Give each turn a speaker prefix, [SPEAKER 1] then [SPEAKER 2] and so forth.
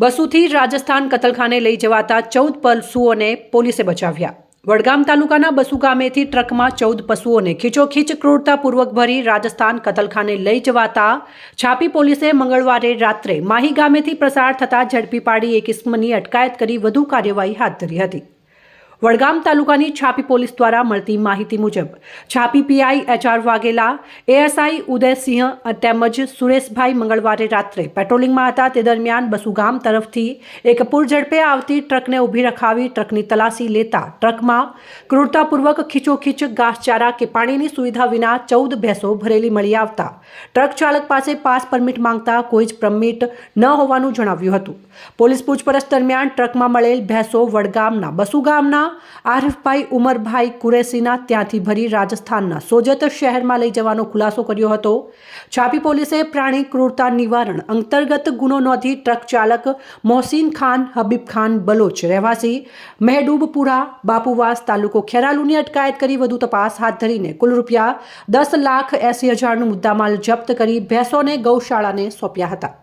[SPEAKER 1] બસુથી રાજસ્થાન કતલખાને લઈ જવાતા ચૌદ પશુઓને પોલીસે બચાવ્યા. વડગામ તાલુકાના બસુ ગામેથી ટ્રકમાં ચૌદ પશુઓને ખીચોખીચ ક્રૂરતાપૂર્વક ભરી રાજસ્થાન કતલખાને લઈ જવાતા છાપી પોલીસે મંગળવારે રાત્રે માહી ગામેથી પ્રસાર થતા ઝડપી પાડી એક ઇસ્મની અટકાયત કરી વધુ કાર્યવાહી હાથ ધરી હતી. વડગામ તાલુકાની છાપી પોલીસ દ્વારા મળતી માહિતી મુજબ, Chhapi PI HR Vaghela, ASI Udaysinh તેમજ સુરેશભાઈ મંગળવારે રાત્રે પેટ્રોલિંગમાં હતા. તે દરમિયાન બસુગામ તરફથી એક પૂરઝડપે આવતી ટ્રકને ઊભી રખાવી ટ્રકની તલાશી લેતા ટ્રકમાં ક્રૂરતાપૂર્વક ખીચોખીચ, ઘાસચારા કે પાણીની સુવિધા વિના ચૌદ ભેંસો ભરેલી મળી આવતા. ટ્રક ચાલક પાસે પાસ પરમિટ માંગતા કોઈ જ પરમિટ ન હોવાનું જણાવ્યું હતું. પોલીસ પૂછપરછ દરમિયાન ટ્રકમાં મળેલ ભેંસો વડગામના બસુ ગામના આરિફભાઈ ઉમરભાઈ કુરેશીના ત્યાંથી ભરી રાજસ્થાનના સોજત શહેરમાં લઈ જવાનો ખુલાસો કર્યો હતો. છાપી પોલીસે પ્રાણી ક્રૂરતા નિવારણ અંતર્ગત ગુનો નોંધી ટ્રક ચાલક મોહસીન ખાન, હબીબ ખાન બલોચ રહેવાસી મહેડૂબપુરા, બાપુવાસ તાલુકો ખેરાલુની અટકાયત કરી વધુ તપાસ હાથ ધરીને કુલ રૂપિયા દસ લાખ એસી હજારનું મુદ્દામાલ જપ્ત કરી ભેંસોને ગૌશાળાને સોંપ્યા હતા.